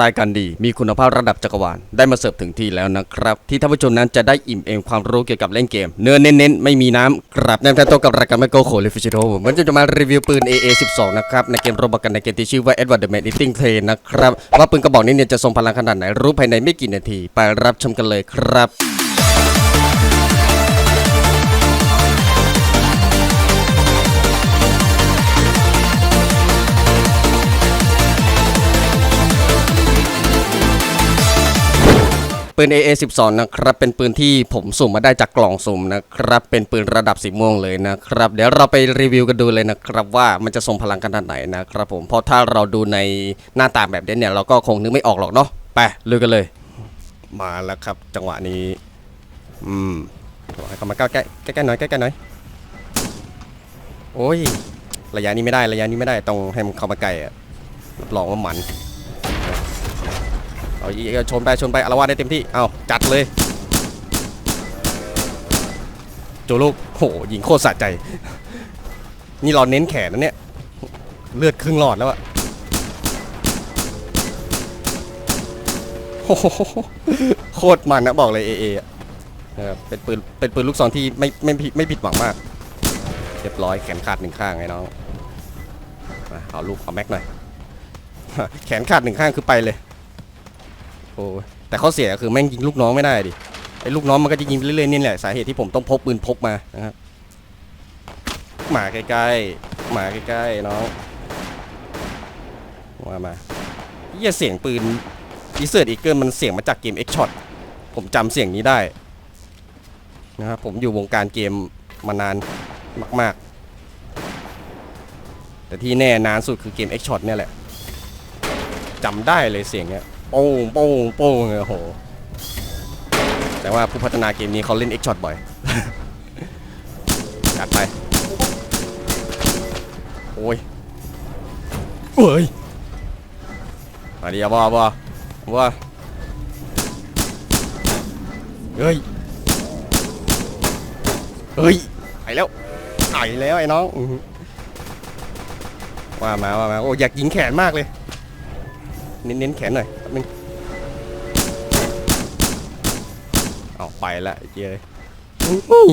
รายการดีมีคุณภาพระดับจักรวาลได้มาเสิร์ฟถึงที่แล้วนะครับ ที่ท่านผู้ชมนั้นจะได้อิ่มเอมความรู้เกี่ยวกับเล่นเกม เนื้อเน้นๆ ไม่มีน้ำกรับแนมแทนโตวกับรายการไม่โกโคลิฟิชิโตเหมือนจะมารีวิวปืน AA 12 นะครับ ในเกมโรบกันในเกมที่ชื่อว่า Edward the Man Eating Play นะครับ ว่าปืนกระบอกนี้เนี่ยจะทรงพลังขนาดไหนรู้ภายในไม่กี่นาที ไปรับชมกันเลยครับ ปืน AA12 นะครับเป็นปืนที่ผมสุ่มมาได้จากกล่องสุ่มนะครับเป็นปืนระดับสีม่วงเลยนะครับ เดี๋ยวเราไปรีวิวกันดูเลยนะครับว่ามันจะทรงพลังขนาดไหนนะครับผมเพราะถ้าเราดูในหน้าตาแบบนี้เนี่ยเราก็คงนึกไม่ออกหรอกเนาะไปลุยกันเลย มาแล้วครับจังหวะนี้อืมบอให้เขามาใกล้ใกล้ใกล้ๆหน่อยใกล้ๆหน่อยโอ้ยระยะนี้ไม่ได้ระยะนี้ไม่ได้ต้องให้มันเข้ามาใกล้อะรับรองว่ามัน เอาอีกชนไปชนไปอารวาสได้เต็มที่เอาจัดเลยโจลูกโหยิงโคตรสะใจ นี่เราเน้นแขนนะเนี่ยเลือดครึ่งหลอดแล้วอะโคตรมันนะบอกเลยเอเอนะครับเป็นปืนเป็นปืนลูกซองที่ไม่ไม่ผิดไม่ผิดหวังมากเรียบร้อยแขนขาดหนึ่งข้างไงน้องเอาลูกเอาแม็กหน่อยแขนขาดหนึ่งข้างคือไปเลย โอ้แต่ข้อเสียคือแม่งยิงลูกน้องไม่ได้ดิไอ้ลูกน้องมันก็จะยิงเรื่อยๆนี่แหละสาเหตุที่ผมต้องพกปืนพกมานะครับหมาใกล้ๆหมาใกล้ๆน้องว่ามาเยี่ยเสียงปืนดีเซอร์อีเกิลมันเสียงมาจากเกม X Shot ผมจำเสียงนี้ได้นะครับผมอยู่วงการเกมมานานมาก ๆ แต่ที่แน่นานสุดคือเกม X Shot เนี่ยแหละจำได้เลยเสียงเนี้ย โป้งโป้งโป้งเลยโอ้โหแต่ว่าผู้พัฒนาเกมนี้เขาเล่น X Shot บ่อยจัดไป โอ้ยเอ้ยมาดีอะบอบอบอเฮ้ยเฮ้ยไปแล้วไปแล้วไอ้น้องอื้อหือว่ามาว่ามาโอ้อยากยิงแขนมากเลย เน้นๆแขนหน่อยแป๊บนึงเอาไปละเจ้ยอื้อ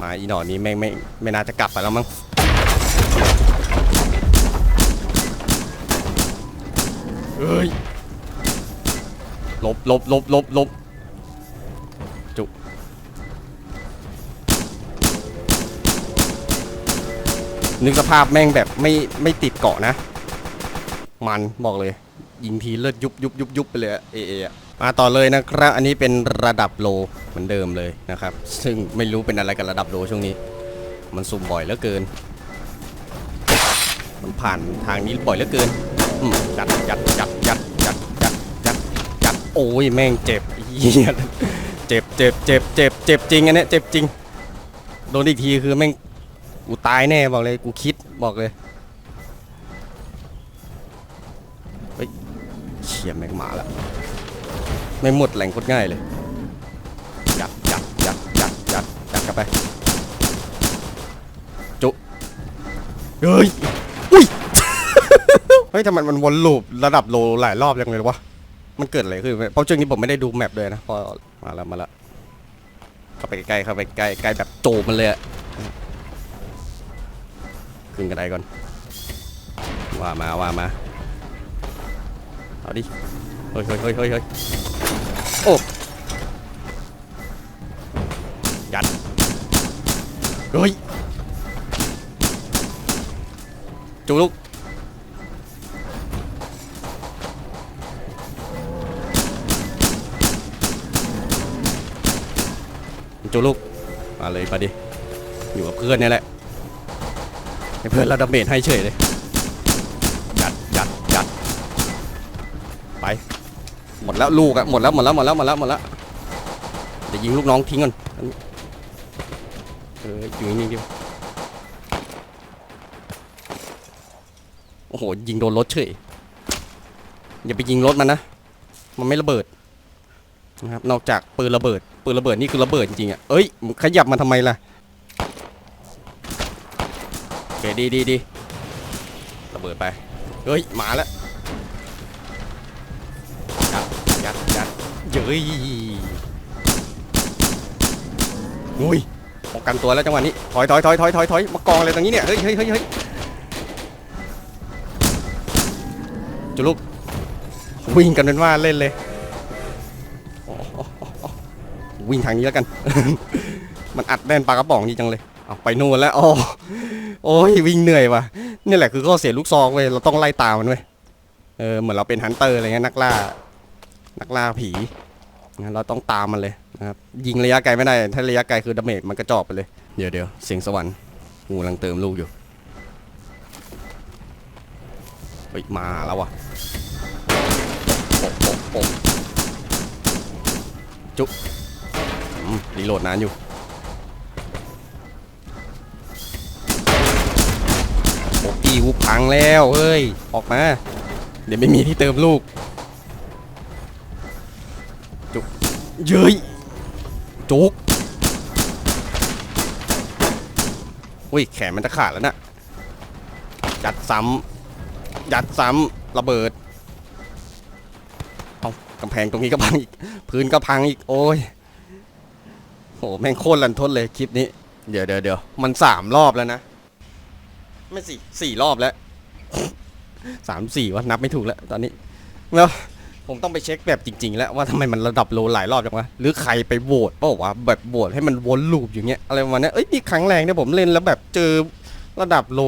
มาอีหนอนนี้แม่งไม่ไม่น่าจะกลับไปแล้วมั้งเอ้ยลบลบลบลบลบจุนึกสภาพแม่งแบบไม่ไม่ติดเกาะนะ มันบอกเลย ยิงทีเลือดยุบยุบยุบยุบไปเลยอะเอเอะมาต่อเลยนะครับ อันนี้เป็นระดับโลเหมือนเดิมเลยนะครับ ซึ่งไม่รู้เป็นอะไรกับระดับโลช่วงนี้ มันสุ่มบ่อยเหลือเกิน มันผ่านทางนี้บ่อยเหลือเกินอืมยัดยัดยัดยัดยัดยัดยัดยัดโอ้ยแม่งเจ็บเหี้ยเจ็บเจ็บเจ็บเจ็บเจ็บจริงอันเนี้ยเจ็บจริงโดนอีกทีคือแม่งกูตายแน่บอกเลยกูคิดบอกเลย ยแมงหมาแล้วไม่หมดแหล่งโคตรง่ายเลยยัดยัดยัดยัดยัดยัดกลับไปจุเฮ้ยอุ้ยเฮ้ยทำไมมันวนลูประดับโลหลายรอบยังเลยวะมันเกิดอะไรขึ้นเพราะช่วงนี้ผมไม่ได้ดูแมปเลยนะพอมาแล้วมาแล้วเข้าไปใกล้เข้าไปใกล้ใกล้แบบโจมมันเลยอะขึ้นกระไดก่อนว่ามาว่ามา เอาดิ เฮ้ยเฮ้ยเฮ้ยเฮ้ยโอ้ ยัด เฮ้ย จูลูกจูลูก มาเลยมาดิ อยู่กับเพื่อนเนี่ยแหละให้เพื่อนเราดาเมจให้เฉยเลย มดแล้วลูกอะหมดแล้วหมดแล้วหมดแล้วหมดแล้วหมดแล้วเดี๋ยวยิงลูกน้องทิ้งก่อนเอออยู่นิ่งๆเดียวโอ้โหยิงโดนรถเฉยอย่าไปยิงรถมันนะมันไม่ระเบิดนะครับนอกจากปืนระเบิดปืนระเบิดนี่คือระเบิดจริงๆอะเอ้ยขยับมาทำไมล่ะโอเคดีดีดีระเบิดไปเฮ้ยมาแล้ว เย้ยอุ้ยป้องกันตัวแล้วจังหวะนี้ ถอยถอยถอยถอยถอยถอยมากองอะไรตรงนี้เนี่ย เฮ้ยเฮ้ยเฮ้ยเฮ้ยจุลุก วิ่งกันเป็นว่าเล่นเลยวิ่งทางนี้แล้วกัน มันอัดแน่นปลากระป๋องนี่จังเลย เอาไปนู่นแล้วอ๋อโอ้ยวิ่งเหนื่อยว่ะนี่แหละคือข้อเสียลูกซองเว้ย เราต้องไล่ตามมันเว้ย เออเหมือนเราเป็นฮันเตอร์อะไรเงี้ยนักล่า นักล่าผีงั้นเราต้องตามมันเลยนะครับยิงระยะไกลไม่ได้ ถ้าระยะไกลคือดาเมจมันกระจอกไปเลย เดี๋ยวเดี๋ยวเสียงสวรรค์งูกำลังเติมลูกอยู่เฮ้ยมาแล้ววะโป๊ะโป๊ะโป๊ะจุ๊บรีโหลดนานอยู่โอ้กีกูพังแล้วเฮ้ย ออกมา เดี๋ยวไม่มีที่เติมลูก เย้ยจุกอุ้ยแขนมันจะขาดแล้วนะยัดซ้ำยัดซ้ำระเบิดเอากำแพงตรงนี้ก็พังอีก พื้นก็พังอีก โอ้ยโหแม่งโคตรลันทดเลยคลิปนี้ เดี๋ยวเดี๋ยวเดี๋ยวมันสามรอบแล้วนะ ไม่สี่สี่รอบแล้วสามสี่วะนับไม่ถูกแล้วตอนนี้แล้ว ผมต้องไปเช็คแบบจริง ๆ แล้วว่าทำไมมันระดับโลหลายรอบจังวะหรือใครไปโหวตเปล่าวะแบบโหวตให้มันวนลูปอย่างเงี้ยอะไรประมาณนี้เอ้ยนี่ครั้งแรงเนี่ยผมเล่นแล้วแบบเจอระดับโล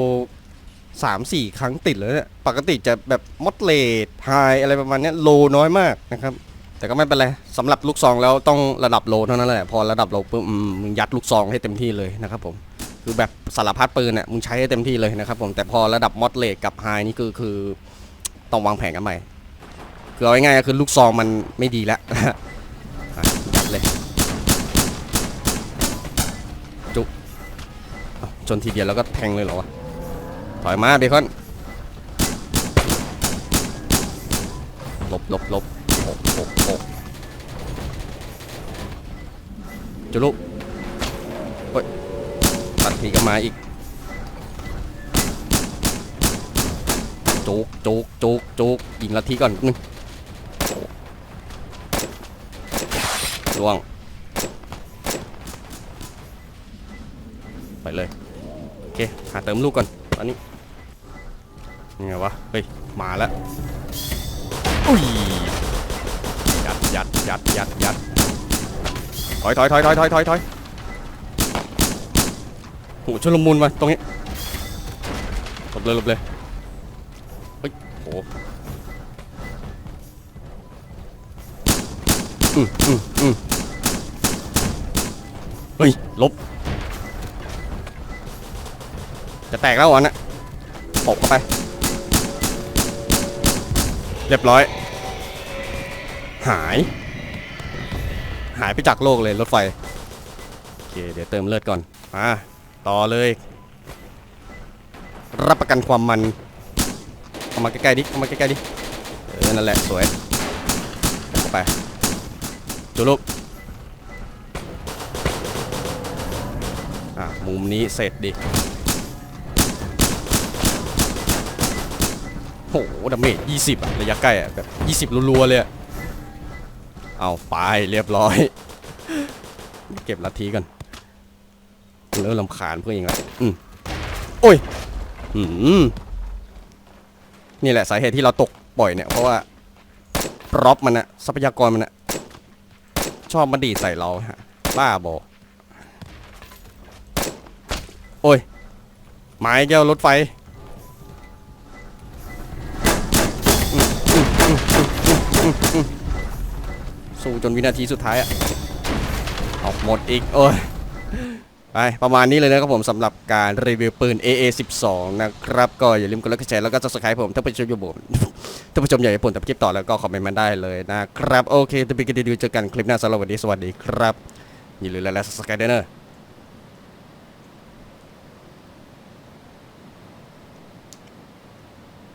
สามสี่ครั้งติดเลยเนี่ยปกติจะแบบมดเลดไฮอะไรประมาณนี้โลน้อยมากนะครับแต่ก็ไม่เป็นไรสำหรับลูกซองแล้วต้องระดับโลเท่านั้นแหละพอระดับโลปุ๊บมมึงยัดลูกซองให้เต็มที่เลยนะครับผมคือแบบสารพัดปืนเนี่ยมึงใช้ให้เต็มที่เลยนะครับผมแต่พอระดับมอดเลดกับไฮนี่คือคือต้องวางแผนกันใหม่ คือเอาง่ายๆก็คือลูกซองมันไม่ดีแล้วเลยจุจนทีเดียวแล้วก็แทงเลยเหรอวะถอยมาเบคอนลบลบลบโอกโอกโอกจุลุเฮ้ยตัดทีก็มาอีกจุกจุกจุกจุกยิงละทีก่อนนึง ล่วง ไปเลย โอเค หาเติมลูกก่อน ตอนนี้ยังไงวะ เฮ้ย มาแล้ว อุ้ย ยัดยัดยัดยัดยัดถอยถอยถอยถอยถอยถอยถอยโหชลมุนมาตรงนี้หลบเลยหลบเลย เฮ้ย โหอืมอืมอืม เฮ้ยลบ จะแตกแล้ววันน่ะตบเข้าไป เรียบร้อย หาย หายไปจากโลกเลยรถไฟ โอเค เดี๋ยวเติมเลือดก่อน มาต่อเลย รับประกันความมันเอามาใกล้ๆดิเอามาใกล้ๆดิ เออ นั่นแหละ สวยเข้าไปจุลุก อะมุมนี้เสร็จดิโหดาเมจ20อะระยะใกล้อะแบบ20รัวๆเลยเอาไปเรียบร้อย เก็บลัทธิกันเริ่มลำคาญเพื่อนยังไงอืมโอ้ยอืมนี่แหละสาเหตุที่เราตกบ่อยเนี่ย เพราะว่าพร็อพมันอะทรัพยากรมันอะชอบมาดีใส่เราฮะบ้าบอ โอ้ยไม้แก้วรถไฟสู้จนวินาทีสุดท้ายอะออกหมดอีก โอ้ยไปประมาณนี้เลยนะครับผมสำหรับการรีวิวปืน AA12 นะครับ ก็อย่าลืมกดไลค์กดแชร์แล้วก็ subscribe ผม ถ้าเป็นชมอยู่ผมถ้าผู้ชมอยากให้ผมทำคลิปต่อแล้วก็คอมเมนต์มาได้เลยนะครับ โอเคถ้าเป็นกันดีๆเจอกันคลิปหน้าสำหรับวันนี้สวัสดีครับ อย่าลืมไลค์และ subscribe ด้วยเนอะ